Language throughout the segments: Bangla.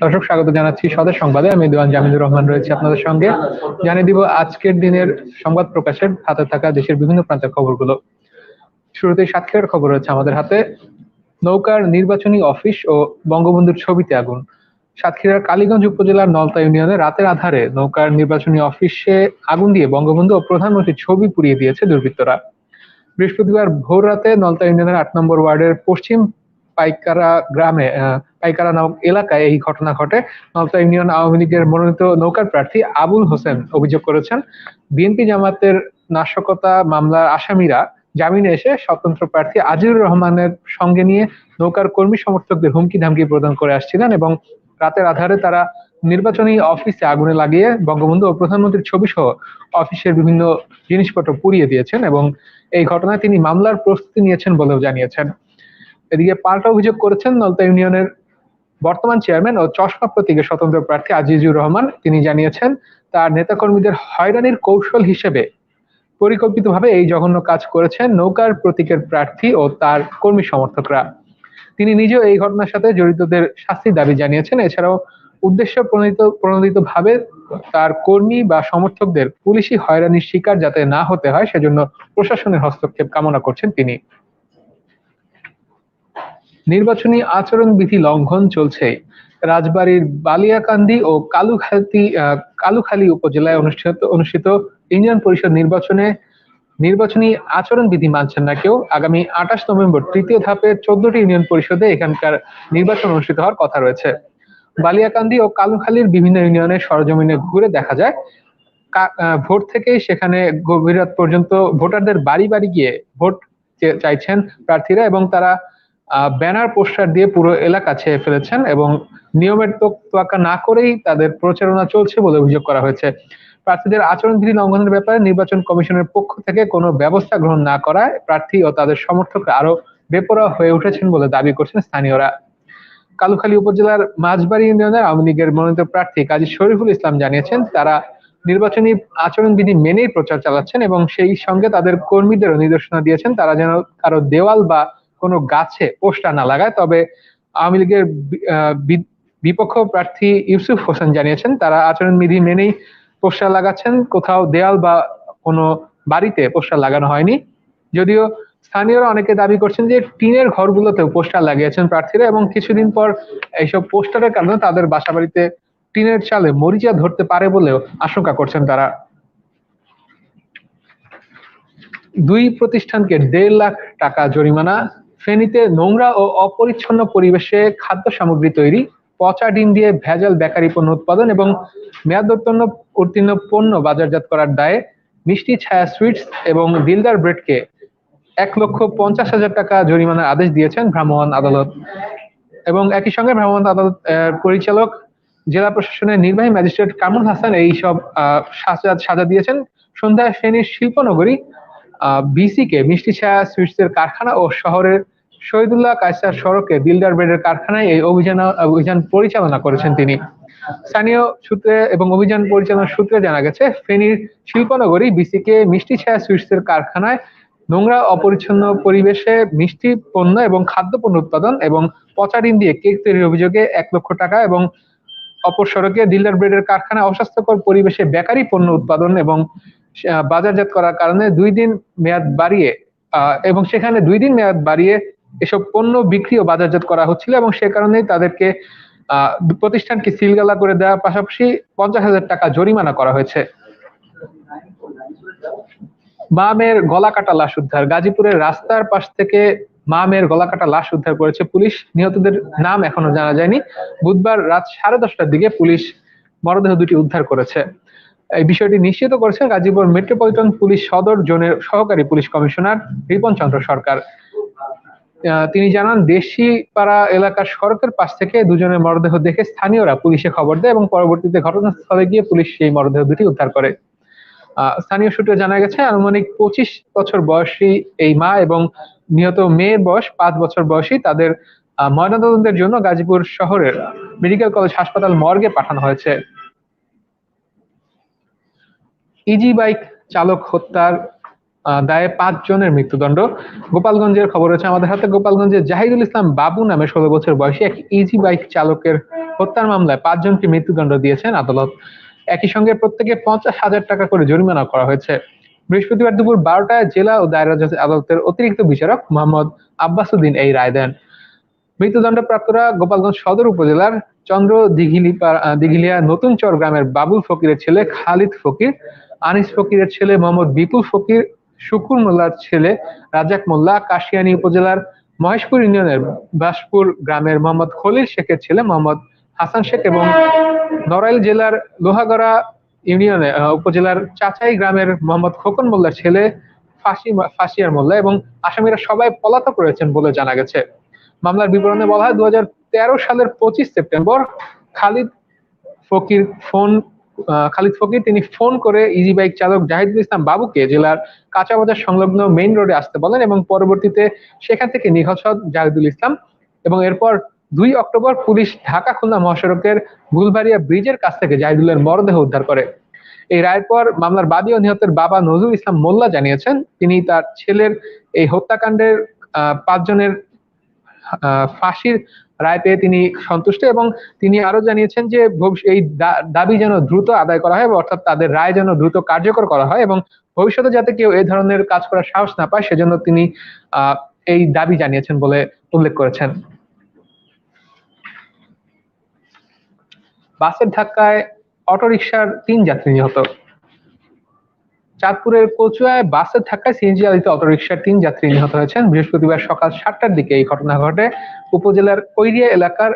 দর্শক, স্বাগত জানাচ্ছি সদের সংবাদে। আমি দেওয়ান জামিনুর রহমান রয়েছে আপনাদের সঙ্গে। জানিয়ে দিব, আজকের দিনের সংবাদ প্রকাশের হাতে থাকা দেশের বিভিন্ন প্রান্তের খবরগুলো। শুরুতে সাতক্ষীরার খবর রয়েছে আমাদের হাতে। নৌকার নির্বাচনী অফিস ও বঙ্গবন্ধুর ছবিতে আগুন। সাতক্ষীরার কালীগঞ্জ উপজেলার নলতা ইউনিয়নে রাতের আধারে নৌকার নির্বাচনী অফিসে আগুন দিয়ে বঙ্গবন্ধু ও প্রধানমন্ত্রীর ছবি পুড়িয়ে দিয়েছে দুর্বৃত্তরা। বৃহস্পতিবার ভোর রাতে নলতা ইউনিয়নের আট নম্বর ওয়ার্ডের পশ্চিম পাইকারা গ্রামে পাইকারা নামক এলাকায় এই ঘটনা ঘটে। নলতা ইউনিয়ন আওয়ামী লীগের মনোনীত নৌকার প্রার্থী আবুল হোসেন অভিযোগ করেছেন, বিএনপি জামাতের নাশকতা মামলার আসামিরা জামিনে এসে স্বতন্ত্র প্রার্থী আজিজুর রহমানের সঙ্গে নিয়ে নৌকার কর্মী সমর্থকদের হুমকি ধামকি প্রদান করে আসছিলেন এবং রাতের আধারে তারা নির্বাচনী অফিসে আগুনে লাগিয়ে বঙ্গবন্ধু ও প্রধানমন্ত্রীর ছবি সহ অফিসের বিভিন্ন জিনিসপত্র পুড়িয়ে দিয়েছেন এবং এই ঘটনায় তিনি মামলার প্রস্তুতি নিয়েছেন বলেও জানিয়েছেন। এদিকে পাল্টা অভিযোগ করেছেন নলতা ইউনিয়নের বর্তমান চেয়ারম্যান ও চশমা প্রতীকের স্বতন্ত্র প্রার্থী আজিজুর রহমান। তিনি জানিয়েছেন, তার নেতাকর্মীদের হয়রানির কৌশল হিসেবে পরিকল্পিতভাবে এই জঘন্য কাজ করেছেন নৌকার প্রতীকের প্রার্থী ও তার কর্মী সমর্থকরা। তিনি নিজেও এই ঘটনার সাথে জড়িতদের শাস্তির দাবি জানিয়েছেন। এছাড়াও উদ্দেশ্য প্রণোদিত প্রণোদিত ভাবে তার কর্মী বা সমর্থকদের পুলিশি হয়রানির শিকার যাতে না হতে হয়, সেজন্য প্রশাসনের হস্তক্ষেপ কামনা করছেন তিনি। নির্বাচনী আচরণ বিধি লঙ্ঘন চলছে। রাজবাড়ির বালিয়াকান্দি ও কালুখালী কালুখালী উপজেলায় অনুষ্ঠিত অনুষ্ঠিত ইউনিয়ন পরিষদ নির্বাচনে নির্বাচনী আচরণ বিধি মানছেন না কেউ। আগামী আঠাশ নভেম্বর তৃতীয় ধাপে চোদ্দটি ইউনিয়ন পরিষদে এখানকার নির্বাচন অনুষ্ঠিত হওয়ার কথা রয়েছে। বালিয়াকান্দি ও কালুখালীর বিভিন্ন ইউনিয়নের সরজমিনে ঘুরে দেখা যায়। ভোট থেকেই সেখানে গভীর রাত পর্যন্ত ভোটারদের বাড়ি বাড়ি গিয়ে ভোট চাইছেন প্রার্থীরা এবং তারা ব্যানার, পোস্টার দিয়ে পুরো এলাকা ছেয়ে ফেলেছেন এবং নিয়মের তোয়াক্কা না করেই তাদের প্রচারণা চলছে বলে অভিযোগ করা হয়েছে। প্রার্থীদের আচরণবিধি লঙ্ঘনের ব্যাপারে নির্বাচন কমিশনের পক্ষ থেকে কোনো ব্যবস্থা গ্রহণ না করায় প্রার্থী ও তাদের সমর্থকরা আরও বেপরোয়া হয়ে উঠেছেন বলে দাবি করছেন স্থানীয়রা। কালুখালী উপজেলার মাঝবাড়ি ইউনিয়নের আওয়ামী লীগের মনোনীত প্রার্থী কাজী শরীফুল ইসলাম জানিয়েছেন, তারা নির্বাচনী আচরণবিধি মেনেই প্রচার চালাচ্ছেন এবং সেই সঙ্গে তাদের কর্মীদেরও নির্দেশনা দিয়েছেন, তারা যেন কারও দেওয়াল বা কোনো গাছে পোস্টার না লাগায়। তবে আওয়ামী লীগের বিপক্ষ প্রার্থী ইউসুফ হোসেন জানিয়েছেন, তারা আচরণবিধি মেনেই পোস্টার লাগাচ্ছেন। কোথাও দেয়াল বা কোনো বাড়িতে পোস্টার লাগানো হয়নি। যদিও স্থানীয়রা অনেকে দাবি করছেন যে টিনের ঘরগুলোতেও পোস্টার লাগিয়েছেন প্রার্থীরা এবং কিছুদিন পর এইসব পোস্টারের কারণে তাদের বাসা বাড়িতে টিনের চালে মরিচা ধরতে পারে বলেও আশঙ্কা করছেন তারা। দুই প্রতিষ্ঠানকে দেড় লাখ টাকা জরিমানা ফেনীতে নোংরা ও অপরিচ্ছন্ন পরিবেশে খাদ্য সামগ্রী তৈরি, পচা ডিম দিয়ে ভেজাল বেকারি পণ্য উৎপাদন এবং মেয়াদোত্তীর্ণ উত্তীর্ণ পণ্য বাজারজাত করার দায়ে মিষ্টি ছায়া সুইটস এবং দিলদার ব্রেডকে এক লক্ষ পঞ্চাশ হাজার টাকা জরিমানার আদেশ দিয়েছেন ভ্রাম্যমাণ আদালত। এবং একই সঙ্গে ভ্রাম্যমাণ আদালত পরিচালক, জেলা প্রশাসনের নির্বাহী ম্যাজিস্ট্রেট কামরুল হাসান এই সব সাজা সাজা দিয়েছেন। সন্ধ্যায় ফেনীর শিল্পনগরী বিসি কে মিষ্টি ছায়া সুইটসের কারখানা ও শহরের শহীদুল্লাহ কায়সার সড়কে দিলদার ব্রেডের কারখানায় এই অভিযান অভিযান পরিচালনা করেছেন তিনি। স্থানীয় সূত্রে এবং অভিযান পরিচালনার সূত্রে জানা গেছে, ফেনীর শিল্পনগরী বিসিকে মিষ্টি ছায়া সুইটসের কারখানায় নোংরা, অপরিচ্ছন্ন পরিবেশে মিষ্টি পণ্য এবং খাদ্য পণ্য উৎপাদন এবং পচা ডিম দিয়ে কেক তৈরির অভিযোগে এক লক্ষ টাকা এবং অপর সড়কে দিলদার ব্রেডের কারখানা অস্বাস্থ্যকর পরিবেশে বেকারি পণ্য উৎপাদন এবং বাজারজাত করার কারণে দুই দিন মেয়াদ বাড়িয়ে এবং সেখানে দুই দিন মেয়াদ বাড়িয়ে এসব পণ্য বিক্রি ও বাজারজাত করা হচ্ছিল এবং সে কারণেই তাদেরকে প্রতিষ্ঠানকে সিলগালা করে দেওয়ার পাশাপাশি পঞ্চাশ হাজার টাকা জরিমানা করা হয়েছে। মা মেয়ের গলা কাটা লাশ উদ্ধার। গাজীপুরের রাস্তার পাশ থেকে মা মেয়ের গলা কাটা লাশ উদ্ধার করেছে পুলিশ। নিহতদের নাম এখনও জানা যায়নি। বুধবার রাত সাড়ে দশটার দিকে পুলিশ মরদেহ দুটি উদ্ধার করেছে। এই বিষয়টি নিশ্চিত করেছেন গাজীপুর মেট্রোপলিটন পুলিশ সদর জোনের সহকারী পুলিশ কমিশনার রিপন চন্দ্র সরকার। তিনি জানান দেশি পাড়া এলাকার সড়কের পাশ থেকে দুজনের মরদেহ দেখে স্থানীয়রা পুলিশে খবর দেয় এবং পরবর্তীতে ঘটনাস্থলে গিয়ে পুলিশ সেই মরদেহ দুটি উদ্ধার করে। স্থানীয় সূত্রে জানা গেছে, আনুমানিক পঁচিশ বছর বয়সী এই মা এবং নিহত মেয়ের বয়স পাঁচ বছর বয়সী। তাদের ময়নাতদন্তের জন্য গাজীপুর শহরের মেডিকেল কলেজ হাসপাতাল মর্গে পাঠানো হয়েছে। ইজি বাইক চালক হত্যার দায়ে পাঁচ জনের মৃত্যুদণ্ড। গোপালগঞ্জের খবর রয়েছে আমাদের হাতে। গোপালগঞ্জের জাহিদুল ইসলাম বাবু নামে ষোলো বছর বয়সী এক ইজি বাইক চালকের হত্যার মামলায় পাঁচজনকে মৃত্যুদণ্ড দিয়েছেন আদালত। একই সঙ্গে প্রত্যেকে পঞ্চাশ হাজার টাকা করে জরিমানা করা হয়েছে। বৃহস্পতিবার দুপুর বারোটায় জেলা ও দায়রা আদালতের অতিরিক্ত বিচারক মোহাম্মদ আব্বাসুদ্দিন এই রায় দেন। মৃত্যুদণ্ডপ্রাপ্তরা গোপালগঞ্জ সদর উপজেলার চন্দ্র দিঘিলি দিঘিলিয়া নতুন চর গ্রামের বাবুল ফকিরের ছেলে খালিদ ফকির, আনিস ফকিরের ছেলে মোহাম্মদ বিপুল ফকির শুকুর মোল্লার ছেলে রাজাক মোল্লা কাশিয়ানী উপজেলার মহেশপুর ইউনিয়নের বাসপুর গ্রামের মোহাম্মদ খলিল শেখের ছেলে মোহাম্মদ হাসান শেখ এবং নড়াইল জেলার লোহাগড়া ইউনিয়নে উপজেলার চাচাই গ্রামের মোহাম্মদ খোকন মোল্লার ছেলে ফাঁসি ফাঁসিয়ার মোল্লা এবং আসামিরা সবাই পলাতক রয়েছেন বলে জানা গেছে। মামলার বিবরণে বলা হয় দু হাজার তেরো সালের পঁচিশ সেপ্টেম্বর খালিদ ফকির ফোন খালিদ ফকির, তিনি ফোন করে ইজি বাইক চালক জাহিদুল ইসলাম বাবুকে জেলার কাঁচাবাজার সংলগ্ন মেইন রোডে আসতে বলেন এবং পরবর্তীতে সেখান থেকে হন জাহিদুল ইসলাম এবং এরপর দুই অক্টোবর পুলিশ ঢাকা খুলনা মহাসড়কের গুলবাড়িয়া ব্রিজের কাছ থেকে জাহিদুলের মরদেহ উদ্ধার করে। এই রায়ের পর মামলার বাদী ও নিহতের বাবা নজরুল ইসলাম মোল্লা জানিয়েছেন, তিনি তার ছেলের এই হত্যাকাণ্ডের পাঁচজনের ফাঁসির রায় পেয়ে তিনি সন্তুষ্ট এবং তিনি আরও জানিয়েছেন যে এই দাবি যেন দ্রুত আদায় করা হয় অর্থাৎ তাদের রায় যেন দ্রুত কার্যকর করা হয় এবং ভবিষ্যতে যাতে কেউ এই ধরনের কাজ করার সাহস না পায় সেজন্য তিনি এই দাবি জানিয়েছেন বলে উল্লেখ করেছেন। বাসের ধাক্কায় অটোরিকশার তিন যাত্রী নিহত। চাঁদপুরের কচুয়ায় বাসের ধাক্কায় সিএনজি চালিত অটোরিকশার তিন যাত্রী নিহত হয়েছেন। বৃহস্পতিবার সকাল সাতটার দিকে এই ঘটনা ঘটে। উপজেলার কৈরিয়া এলাকার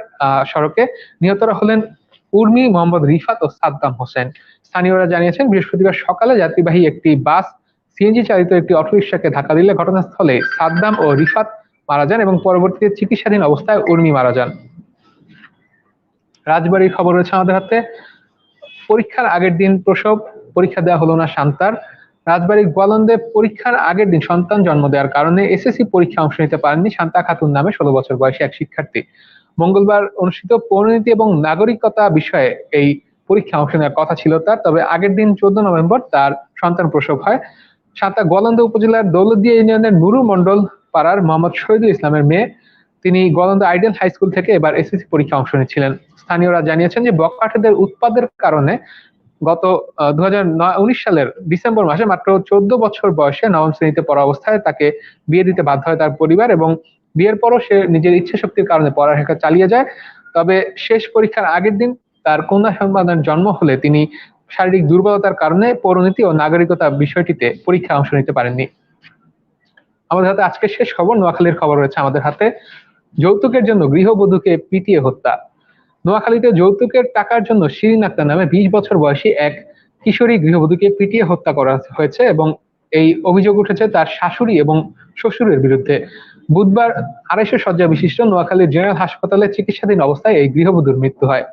সড়কে নিহতরা হলেন উর্মি মোহাম্মদ রিফাত ও সাদ্দাম হোসেন। স্থানীয়রা জানিয়েছেন, বৃহস্পতিবার সকালে যাত্রীবাহী একটি বাস সিএনজি চালিত একটি অটোরিকশাকে ধাক্কা দিলে ঘটনাস্থলে সাদ্দাম ও রিফাত মারা যান এবং পরবর্তীতে চিকিৎসাধীন অবস্থায় উর্মি মারা যান। রাজবাড়ির খবর রয়েছে আমাদের হাতে। পরীক্ষার আগের দিন প্রসব পরীক্ষা দেওয়া হলো না শান্তার। রাজবাড়ির গোয়ালন্দে পরীক্ষার আগের দিন সন্তান জন্ম দেওয়ার কারণে এসএসসি পরীক্ষা অংশ নিতে পারেননি শান্তা খাতুন নামে ষোলো বছর বয়সী এক শিক্ষার্থী। মঙ্গলবার অনুষ্ঠিত পরিণতি এবং নাগরিকতা বিষয়ে এই পরীক্ষা অংশ নেওয়ার কথা ছিল তার, তবে আগের দিন চোদ্দ নভেম্বর তার সন্তান প্রসব হয়। সাঁতা গোয়ালন্দ উপজেলার দৌলতদিয়া ইউনিয়নের নুরু মন্ডল পাড়ার মোহাম্মদ শহীদুল ইসলামের মেয়ে। তিনি গোয়ালন্দ আইডিয়াল হাই স্কুল থেকে এবার এসএসসি পরীক্ষা অংশ নিচ্ছিলেন। স্থানীয়রা জানিয়েছেন যে বককাঠেদের উৎপাদের কারণে গত দু সালের ডিসেম্বর মাসে মাত্র চোদ্দ বছর বয়সে নবম শ্রেণীতে পড়া অবস্থায় তাকে বিয়ে দিতে বাধ্য হয় তার পরিবার এবং বিয়ের পরও সে নিজের ইচ্ছে শক্তির কারণে পড়ালেখা চালিয়ে যায়। তবে শেষ পরীক্ষার আগের দিন তার কন্যা সন্তানের জন্ম হলে তিনি শারীরিক দুর্বলতার কারণে পৌরনীতি ও নাগরিকতা বিষয়টিতে পরীক্ষা অংশ নিতে পারেননি। আমাদের হাতে আজকে শেষ খবর, নোয়াখালীর খবর রয়েছে আমাদের হাতে। যৌতুকের জন্য গৃহবধূকে পিটিয়ে হত্যা। নোয়াখালীতে যৌতুকের টাকার জন্য শিরিন আক্তার নামে বিশ বছর বয়সী এক কিশোরী গৃহবধূকে পিটিয়ে হত্যা করা হয়েছে এবং এই অভিযোগ উঠেছে তার শাশুড়ি এবং শ্বশুরের বিরুদ্ধে। বুধবার আড়াইশো শয্যা বিশিষ্ট নোয়াখালীর জেনারেল হাসপাতালে চিকিৎসাধীন অবস্থায় এই গৃহবধূর মৃত্যু হয়।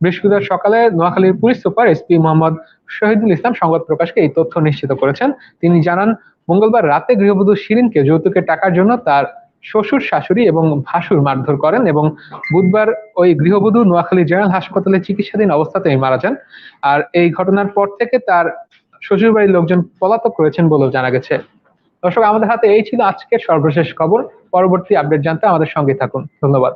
বৃহস্পতিবার সকালে নোয়াখালীর police super SP Mohammad Shahidul Islam সংবাদ প্রকাশকে এই তথ্য নিশ্চিত করেছেন। তিনি জানান, মঙ্গলবার রাতে গৃহবধূ শিরিনকে যৌতুকের টাকার জন্য তার শ্বশুর, শাশুড়ি এবং ভাসুর মারধর করেন এবং বুধবার ওই গৃহবধূ নোয়াখালী জেনারেল হাসপাতালে চিকিৎসাধীন অবস্থাতেই মারা যান। আর এই ঘটনার পর থেকে তার শ্বশুরবাড়ির লোকজন পলাতক রয়েছেন বলেও জানা গেছে। দর্শক, আমাদের হাতে এই ছিল আজকের সর্বশেষ খবর। পরবর্তী আপডেট জানতে আমাদের সঙ্গে থাকুন। ধন্যবাদ।